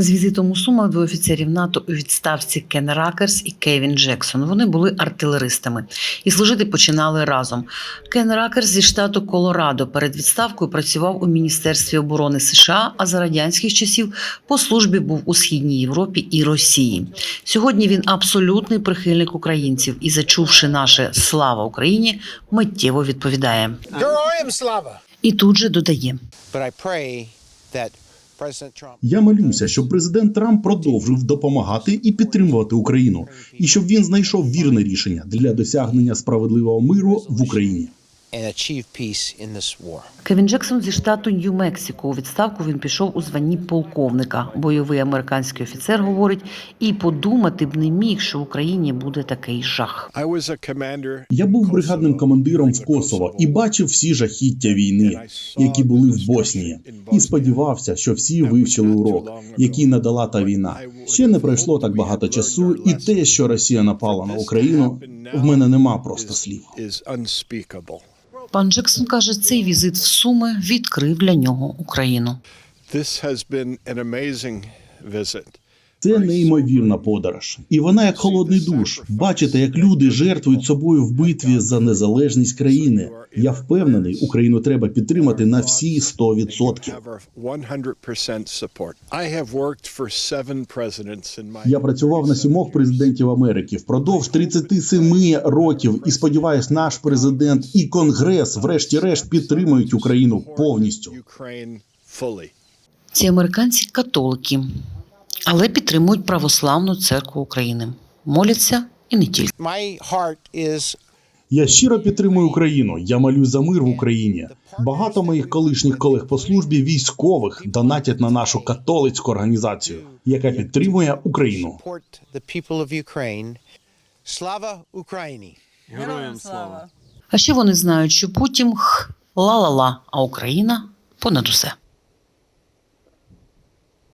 З візитом у Сумах двоє офіцерів НАТО у відставці Кен Ракерс і Кевін Джексон. Вони були артилеристами і служити починали разом. Кен Ракерс зі штату Колорадо перед відставкою працював у Міністерстві оборони США, а за радянських часів по службі був у східній Європі і Росії. Сьогодні він абсолютний прихильник українців і, зачувши наше слава Україні, миттєво відповідає. Героям слава! І тут же додає. Я молюся, щоб президент Трамп продовжив допомагати і підтримувати Україну, і щоб він знайшов вірне рішення для досягнення справедливого миру в Україні. Кевін Джексон зі штату Нью-Мексико. У відставку він пішов у званні полковника. Бойовий американський офіцер говорить, і подумати б не міг, що в Україні буде такий жах. I was a commander. Я був бригадним командиром в Косово і бачив всі жахіття війни, які були в Боснії, і сподівався, що всі вивчили урок, який надала та війна. Ще не пройшло так багато часу, і те, що Росія напала на Україну, в мене нема просто слів. Пан Джексон каже, цей візит в Суми відкрив для нього Україну. This has been an amazing visit. Це неймовірна подорож, і вона як холодний душ. Бачите, як люди жертвують собою в битві за незалежність країни. Я впевнений, Україну треба підтримати на всі 100%. Have our 100% support. I have worked for seven presidents in my Я працював на сімох президентів Америки впродовж 37 років, і сподіваюсь, наш президент і конгрес, врешті-решт, підтримують Україну повністю. Ці американці католики, але підтримують православну церкву України. Моляться і не тільки. Я щиро підтримую Україну. Я молю за мир в Україні. Багато моїх колишніх колег по службі військових донатять на нашу католицьку організацію, яка підтримує Україну. the people of Ukraine. А ще вони знають, що Путін х ла-ла-ла, а Україна понад усе.